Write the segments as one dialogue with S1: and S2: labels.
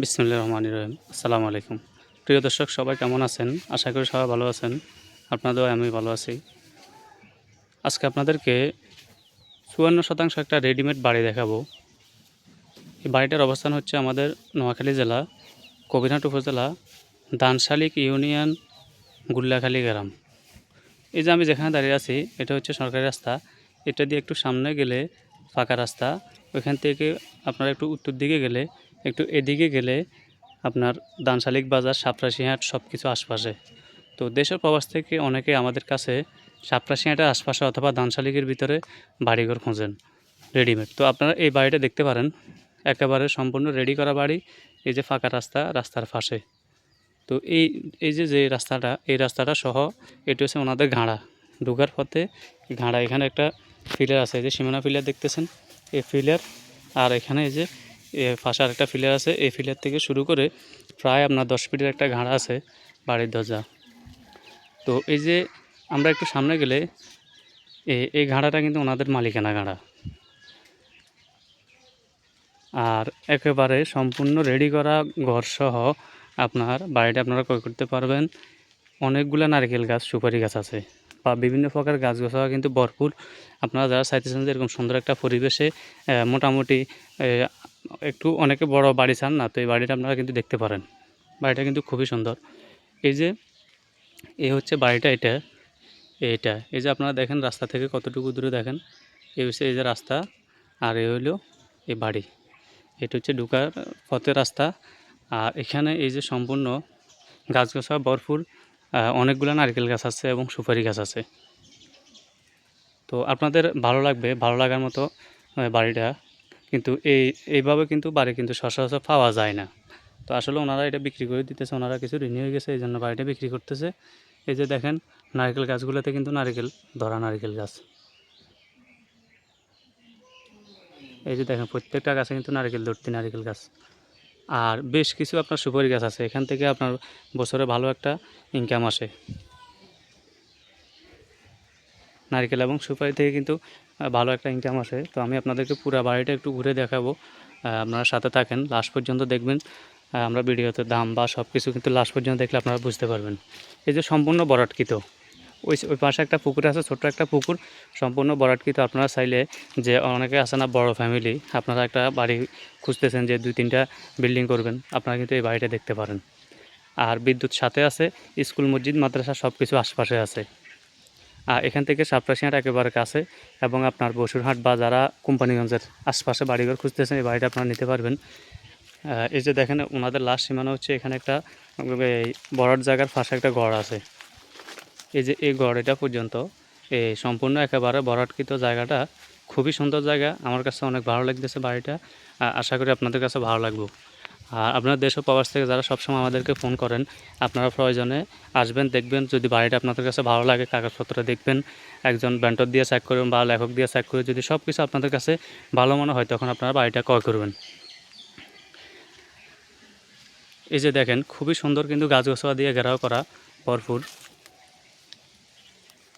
S1: বিসমুল্লাহ রহমান রহিম। আসসালামু আলাইকুম। প্রিয় দর্শক, সবাই কেমন আছেন? আশা করি সবাই ভালো আছেন। আপনাদেরও আমি ভালো আছি। আজকে আপনাদেরকে চুয়ান্ন শতাংশ একটা রেডিমেড বাড়ি দেখাবো। এই বাড়িটার অবস্থান হচ্ছে আমাদের নোয়াখালী জেলা, কবিরহাট উপজেলা, দানশালিক ইউনিয়ন, গুল্লাখালী গ্রাম। এই যে আমি যেখানে দাঁড়িয়ে আছি, এটা হচ্ছে সরকারি রাস্তা। এটা দিয়ে একটু সামনে গেলে ফাঁকা রাস্তা। ওইখান থেকে আপনারা একটু উত্তর দিকে গেলে একটু এদিকে গেলে আপনার দানশালিক বাজার, সাপরাশিহাট সব কিছু আশপাশে। তো দেশের প্রবাস থেকে অনেকে আমাদের কাছে সাপরাশিহাটের আশপাশে অথবা দানশালিকের ভিতরে বাড়িঘর খোঁজেন, রেডিমেড। তো আপনারা এই বাড়িটা দেখতে পারেন, একেবারে সম্পূর্ণ রেডি করা বাড়ি, এই যে ফাঁকা রাস্তা, রাস্তার পাশে। তো এই এই যে যে রাস্তাটা, এই রাস্তাটা সহ, এটি হচ্ছে ওনাদের ঘাড়া। ঢুকার পথে ঘাড়া, এখানে একটা ফিলার আছে, এই যে সীমানা ফিলার দেখতেছেন? এই ফিলার আর এখানে এই যে এ পাশে আরেকটা ফিলার আছে। এই ফিলার থেকে শুরু করে প্রায় আপনার দশ ফিটের একটা ঘাড়া আছে বাড়ির দরজা। তো এই যে আমরা একটু সামনে গেলে এই ঘাড়াটা কিন্তু ওনাদের মালিকানা ঘাড়া। আর একেবারে সম্পূর্ণ রেডি করা ঘরসহ আপনার বাড়িটা আপনারা ক্রয় করতে পারবেন। অনেকগুলো নারকেল গাছ, সুপারি গাছ আছে বা বিভিন্ন প্রকার গাছ গাছাও কিন্তু ভরপুর। আপনারা যারা চাইতেছেন যে এরকম সুন্দর একটা পরিবেশে মোটামুটি একটু অনেকে বড় বাড়ি চান না, তো এই বাড়িটা আপনারা কিন্তু দেখতে পারেন। বাড়িটা কিন্তু খুবই সুন্দর। এই যে, এই হচ্ছে বাড়িটা, এটা এইটা এই যে আপনারা দেখেন রাস্তা থেকে কতটুকু দূরে দেখেন, এই হচ্ছে এই যে রাস্তা, আর এই হলো এই বাড়ি। এটা হচ্ছে ঢুকার পথের রাস্তা। আর এখানে এই যে সম্পূর্ণ গাছ গাছা ভরপুর অনেকগুলো নারকেল গাছ আছে এবং সুপারি গাছ আছে। তো আপনাদের ভালো লাগবে, ভালো লাগার মতো বাড়িটা। কিন্তু এই, এইভাবে কিন্তু বাড়ি কিন্তু সচরাচর পাওয়া যায় না। তো আসলে ওনারা এটা বিক্রি করে দিতেছে, ওনারা কিছু ঋণী হয়ে গেছে এই জন্য বাড়িটা বিক্রি করতেছে। এই যে দেখেন, নারকেল গাছগুলোতে কিন্তু নারকেল, ধরা নারকেল গাছ। এই যে দেখেন, প্রত্যেকটা গাছে কিন্তু নারকেল ধরতি নারকেল গাছ। আর বেশ কিছু আপনার সুপারি গাছ আছে, এখান থেকে আপনার বছরে ভালো একটা ইনকাম আসে। নারকেল এবং সুপারি থেকে কিন্তু ভালো একটা ইনকাম আসে। তো আমি আপনাদেরকে পুরো বাড়িটা একটু ঘুরে দেখাবো। আপনারা সাথে থাকেন লাস্ট পর্যন্ত দেখবেন। আমরা ভিডিওতে দাম বা সব কিছু কিন্তু লাস্ট পর্যন্ত দেখলে আপনারা বুঝতে পারবেন। এই যে সম্পূর্ণ বরাটকৃত, ওই ওই পাশে একটা পুকুর আছে, ছোট্ট একটা পুকুর। সম্পূর্ণ বরাটকৃত, আপনারা চাইলে যে অনেকে আছে না, বড় ফ্যামিলি আপনারা একটা বাড়ি খুঁজতেছেন যে দুই তিনটা বিল্ডিং করবেন, আপনারা কিন্তু এই বাড়িটা দেখতে পারেন। আর বিদ্যুৎ সাথে আছে, স্কুল, মসজিদ, মাদ্রাসা সব কিছু আশপাশে আছে। এখান থেকে সাপ্রাসিয়ার একেবারে কাছে এবং আপনার বসুরহাট বা যারা কোম্পানিগঞ্জের আশপাশে বাড়িঘর খুঁজতেছেন, এই বাড়িটা আপনারা নিতে পারবেন। এই যে দেখেন, ওনাদের লাস্ট সীমানা হচ্ছে এখানে একটা বড় জায়গার ফাঁসে একটা গড় আছে। এই যে এই গড় এটা পর্যন্ত, এই সম্পূর্ণ একেবারে বরাটকৃত জায়গাটা, খুবই সুন্দর জায়গা। আমার কাছে অনেক ভালো লাগতেছে বাড়িটা। আশা করি আপনাদের কাছে ভালো লাগবে। আর আপনার দেশ ও প্রবাস থেকে যারা সবসময় আমাদেরকে ফোন করেন, আপনারা প্রয়োজনে আসবেন, দেখবেন। যদি বাড়িটা আপনাদের কাছে ভালো লাগে, কাগজপত্র দেখবেন, একজন ব্যান্টর দিয়ে চেক করবেন বা লেখক দিয়ে চেক করে যদি সব কিছু আপনাদের কাছে ভালো মনে হয়, তখন আপনারা বাড়িটা ক্রয় করবেন। এই যে দেখেন, খুবই সুন্দর কিন্তু গাছ গোছলা দিয়ে ঘেরাও করা, ভরপুর।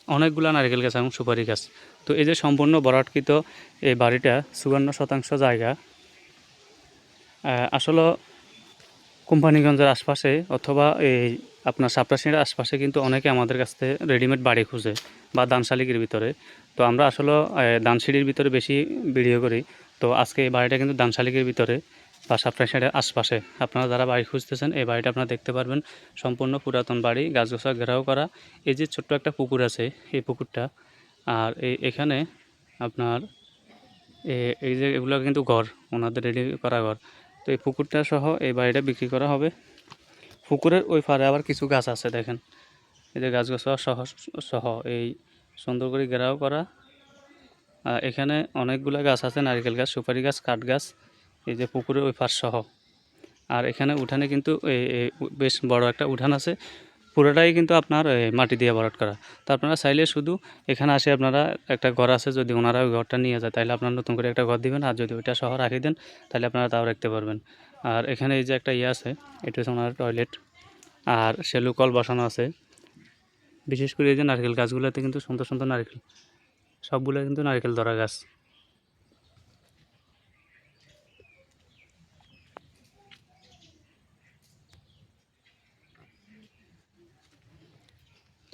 S1: অনেকগুলো নারকেল গাছ এবং সুপারি গাছ। তো এই যে সম্পূর্ণ বরাটকৃত এই বাড়িটা চুয়ান্ন শতাংশ জায়গা। আসলে কোম্পানিগঞ্জের আশপাশে অথবা এই আপনার সাপরাশির আশপাশে কিন্তু অনেকে আমাদের কাছ থেকে রেডিমেড বাড়ি খুঁজে বা দানশালিকের ভিতরে। তো আমরা আসলে আহ, দানসিঁড়ির ভিতরে বেশি ভিডিও করি। তো আজকে এই বাড়িটা কিন্তু দানশালিকের ভিতরে বা সাপরাশির আশপাশে। আপনারা যারা বাড়ি খুঁজতেছেন এই বাড়িটা আপনারা দেখতে পারবেন। সম্পূর্ণ পুরাতন বাড়ি গাছগোছা ঘেরাও করা। এই যে ছোট্ট একটা পুকুর আছে এই পুকুরটা। আর এই এখানে আপনার এই যে এগুলো কিন্তু ঘর ওনাদের রেডি করা ঘর। তো এই পুকুরটা সহ এই বাড়িটা বিক্রি করা হবে। পুকুরের ওই পারে আবার কিছু গাছ আছে দেখেন। এই যে গাছ গাছ সহ সহ এই সুন্দর করে ঘেরাও করা। এখানে অনেকগুলো গাছ আছে, নারিকেল গাছ, সুপারি গাছ, কাঠ গাছ, এই যে পুকুরের ওই পার সহ। আর এখানে উঠানে কিন্তু বেশ বড় একটা উঠান আছে। পুরোটাই কিন্তু আপনার মাটি দিয়ে ভরাট করা। তো আপনারা চাইলে শুধু এখানে আসে আপনারা একটা ঘর আছে, যদি ওনারা ওই ঘরটা নিয়ে যায় তাহলে আপনারা নতুন করে একটা ঘর দিবেন, আর যদি ওইটা শহর রাখি দেন তাহলে আপনারা তাও রাখতে পারবেন। আর এখানে এই যে একটা ইয়ে আছে, এটা হচ্ছে ওনার টয়লেট, আর সেলু কল বসানো আছে। বিশেষ করে এই যে নারকেল গাছগুলোতে কিন্তু সুন্দর সুন্দর নারকেল সবগুলো কিন্তু নারকেল ধরা গাছ।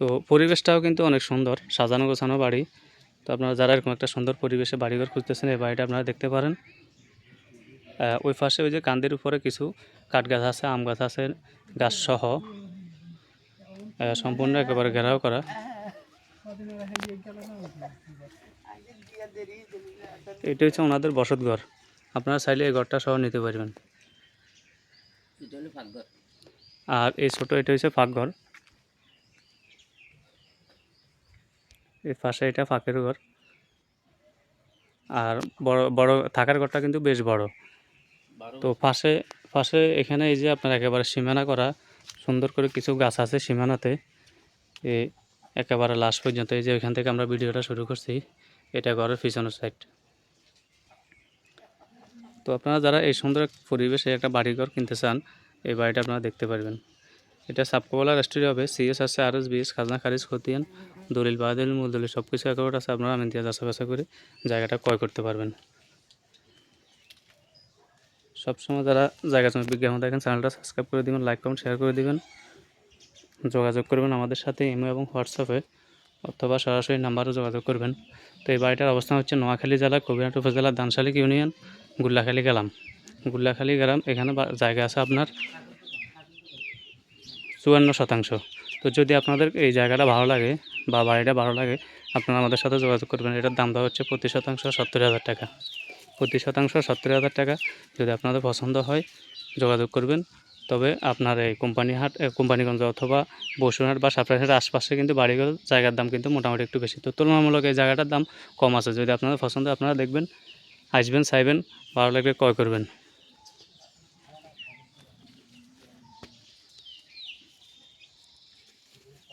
S1: তো পরিবেশটাও কিন্তু অনেক সুন্দর সাজানো গোছানো বাড়ি। তো আপনারা যারা এরকম একটা সুন্দর পরিবেশে বাড়িঘর খুঁজতেছেন এই বাড়িটা আপনারা দেখতে পারেন। ওই পাশে ওই যে কান্দির উপরে কিছু কাঠ গাছ আছে আম গাছ আছে গাছ সহ। সম্পূর্ণ একেবারে ঘেরাও করা। এটা হচ্ছে ওনাদের বসত ঘর। আপনারা চাইলে এই ঘরটা সহ নিতে পারবেন। আর এই ছোটো এটা হচ্ছে ফাঁকঘর। এর পাশে এটা ফাঁকের ঘর। আর বড় বড় থাকার ঘরটা কিন্তু বেশ বড়। তো পাশে পাশে এখানে এই যে আপনার একেবারে সীমানা করা সুন্দর করে কিছু গাছ আছে সীমানাতে। এই একেবারে লাস্ট পর্যন্ত এই যে ওইখান থেকে আমরা ভিডিওটা শুরু করছি এটা ঘরের পিছনের সাইড তো আপনারা যারা এই সুন্দর পরিবেশে একটা বাড়িঘর কিনতে চান এই বাড়িটা আপনারা দেখতে পারবেন। এটা সাপকোলা রেস্টুরি হবে সিএস আছে আর এস বিএস খাজনা খারিজ খতিয়ান দলিল বাদলিল মূল দলিল সব কিছু একেবারে আছে, আপনারা আমিন দিয়ে যাচা বাছা করে জায়গাটা ক্রয় করতে পারবেন। সবসময় যারা জায়গা জমি বিজ্ঞাপন দেখেন, চ্যানেলটা সাবস্ক্রাইব করে দিবেন, লাইক, কমেন্ট শেয়ার করে দিবেন, যোগাযোগ করবেন আমাদের সাথে ইমো এবং হোয়াটসঅ্যাপে অথবা সরাসরি নাম্বারও যোগাযোগ করবেন। তো এই বাড়িটার অবস্থান হচ্ছে নোয়াখালী জেলা, কবিরহাট উপজেলা, দানশালিক ইউনিয়ন, গুল্লাখালী গ্রাম। গুল্লাখালী গ্রাম, এখানে বা- জায়গা আছে আপনার চুয়ান্ন শতাংশ। তো যদি আপনাদের এই জায়গাটা ভালো লাগে বা বাড়িটা ভালো লাগে, আপনারা আমাদের সাথে যোগাযোগ করবেন। এটার দাম দেওয়া হচ্ছে প্রতি শতাংশ সত্তর হাজার টাকা। প্রতি শতাংশ সত্তর হাজার টাকা যদি আপনাদের পছন্দ হয়, যোগাযোগ করবেন। তবে আপনার এই কোম্পানি হাট কোম্পানিগঞ্জ অথবা বসুরহাট বা সাপ্তাহের আশপাশে কিন্তু বাড়িঘর জায়গার দাম কিন্তু মোটামুটি একটু বেশি। তো তুলনামূলক এই জায়গাটার দাম কম আছে। যদি আপনাদের পছন্দ আপনারা দেখবেন, আসবেন, চাইবেন, ভালো লাগলে ক্রয় করবেন।